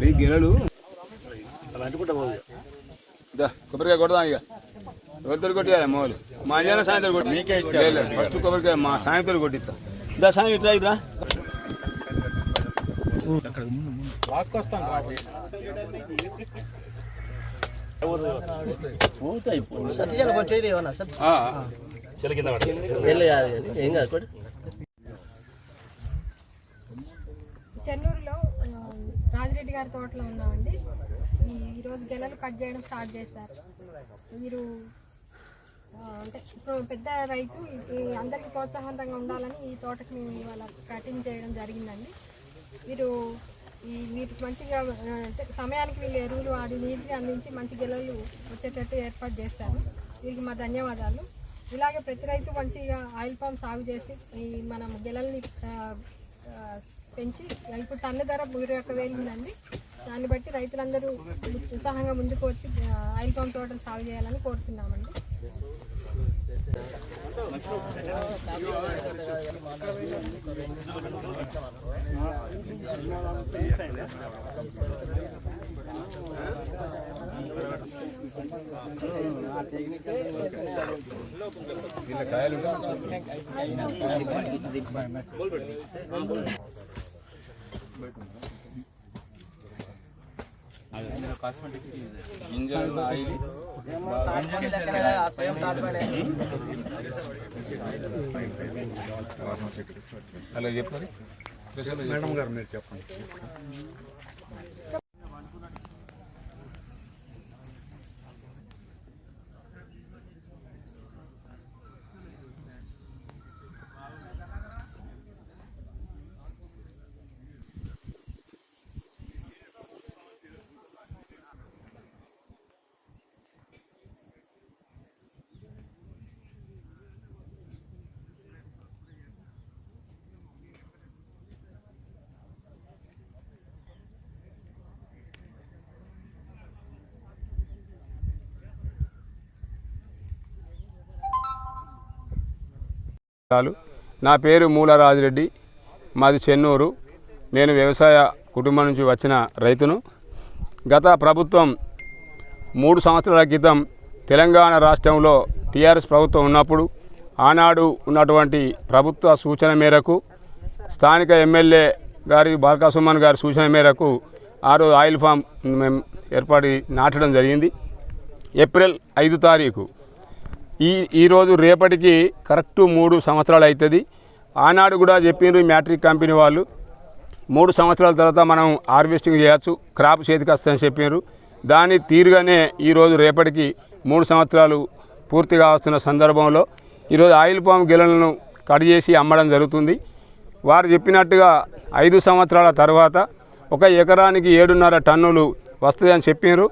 వాడి గిరలు దా, కొబ్బరికాయ కొడదాం ఇక. ఎవరితో కొట్టియాలి మొగలు మా అంజన సాయంత్రం కొట్టి ఫస్ట్ కొబ్బరికాయ మా సాయంత్రం కొట్టిస్తా. దా సాయం ఇట్లా ఇట్లా. చెన్నూరులో ఆ, రాజిరెడ్డి గారి తోటలో ఉన్నామండి. ఈరోజు గెలలు కట్ చేయడం స్టార్ట్ చేశారు. మీరు అంటే ఇప్పుడు పెద్ద రైతు అందరికీ ప్రోత్సాహంతంగా ఉండాలని ఈ తోటకి మేము ఇవాళ కటింగ్ చేయడం జరిగిందండి. మీరు ఈ మీరు మంచిగా అంటే సమయానికి వీళ్ళు ఎరువులు వాడి నీటిని అందించి మంచి గెలలు వచ్చేటట్టు ఏర్పాటు చేస్తారు వీరికి మా ధన్యవాదాలు. ఇలాగే ప్రతి రైతు మంచిగా ఆయిల్ పామ్ సాగు చేసి ఈ మనం గెలల్ని పెంచి ఇప్పుడు టన్ను ధర మూడు యొక్క వేలు ఉందండి. దాన్ని బట్టి రైతులందరూ ఉత్సాహంగా ముందుకు వచ్చి ఆయిల్ పంప్ తోటలు సాగు చేయాలని కోరుతున్నామండి. గింజలు ఆయిల్. అలా చెప్పాలి మేడం గారు మీరు చెప్పండి చాలు నా పేరు మూలరాజిరెడ్డి. మాది చెన్నూరు. నేను వ్యవసాయ కుటుంబం నుంచి వచ్చిన రైతును. గత ప్రభుత్వం మూడు సంవత్సరాల క్రితం తెలంగాణ రాష్ట్రంలో టీఆర్ఎస్ ప్రభుత్వం ఉన్నప్పుడు ఆనాడు ఉన్నటువంటి ప్రభుత్వ సూచన మేరకు స్థానిక ఎమ్మెల్యే గారి బాల్కా సుమన్ గారి సూచన మేరకు ఆ ఆయిల్ ఫామ్ మేము ఏర్పాటు నాటడం జరిగింది. ఏప్రిల్ ఐదు తారీఖు ఈ ఈరోజు రేపటికి కరెక్ట్ మూడు సంవత్సరాలు అవుతుంది ఆనాడు కూడా చెప్పిండ్రు ఈ మ్యాట్రిక్ కంపెనీ వాళ్ళు. మూడు సంవత్సరాల తర్వాత మనం హార్వెస్టింగ్ చేయొచ్చు క్రాప్ చేతికి వస్తుందని చెప్పారు దాని తీరుగానే ఈరోజు రేపటికి మూడు సంవత్సరాలు పూర్తిగా వస్తున్న సందర్భంలో ఈరోజు ఆయిల్ పామ్ గిలలను కట్ చేసి అమ్మడం జరుగుతుంది. వారు చెప్పినట్టుగా ఐదు సంవత్సరాల తర్వాత ఒక ఎకరానికి ఏడున్నర టన్నులు వస్తుందని చెప్పారు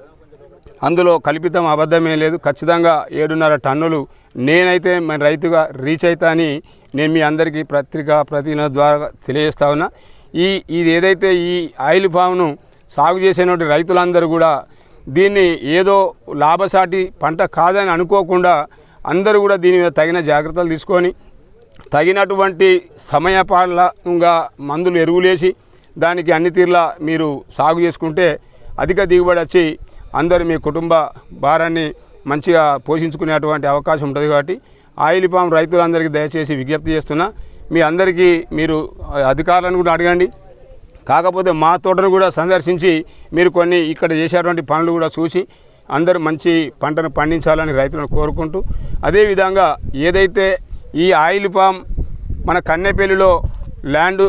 అందులో కల్పితం అబద్ధమే లేదు. ఖచ్చితంగా ఏడున్నర టన్నులు నేనైతే మన రైతుగా రీచ్ అవుతా అని నేను మీ అందరికీ పత్రికా ప్రతినిధుల ద్వారా తెలియజేస్తా ఉన్నా. ఈ ఇది ఏదైతే ఈ ఆయిల్ ఫామ్ను సాగు చేసేటువంటి రైతులందరూ కూడా దీన్ని ఏదో లాభసాటి పంట కాదని అనుకోకుండా అందరూ కూడా దీని మీద తగిన జాగ్రత్తలు తీసుకొని తగినటువంటి సమయపాలంగా మందులు ఎరువులేసి దానికి అన్ని తీర్లా మీరు సాగు చేసుకుంటే అధిక దిగుబడి వచ్చి అందరు మీ కుటుంబ భారాన్ని మంచిగా పోషించుకునేటువంటి అవకాశం ఉంటుంది కాబట్టి ఆయిల్ పామ్ రైతులందరికీ దయచేసి విజ్ఞప్తి చేస్తున్నా మీ అందరికీ మీరు అధికారులను కూడా అడగండి. కాకపోతే మా తోటను కూడా సందర్శించి మీరు కొన్ని ఇక్కడ చేసేటువంటి పనులు కూడా చూసి అందరూ మంచి పంటను పండించాలని రైతులను కోరుకుంటూ అదేవిధంగా ఏదైతే ఈ ఆయిల్ పామ్ మన కన్నెపల్లిలో ల్యాండ్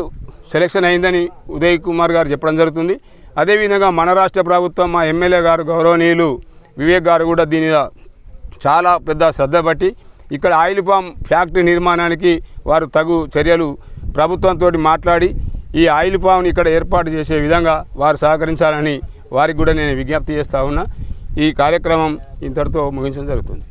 సెలెక్షన్ అయిందని ఉదయ్ కుమార్ గారు చెప్పడం జరుగుతుంది. అదేవిధంగా మన రాష్ట్ర ప్రభుత్వం మా ఎమ్మెల్యే గారు గౌరవనీయులు వివేక్ గారు కూడా దీని చాలా పెద్ద శ్రద్ధ పట్టి ఇక్కడ ఆయిల్ పామ్ ఫ్యాక్టరీ నిర్మాణానికి వారు తగు చర్యలు ప్రభుత్వంతో మాట్లాడి ఈ ఆయిల్ పామ్ని ఇక్కడ ఏర్పాటు చేసే విధంగా వారు సహకరించాలని వారికి కూడా నేను విజ్ఞప్తి చేస్తా ఉన్నా. ఈ కార్యక్రమం ఇంతటితో ముగించడం జరుగుతుంది.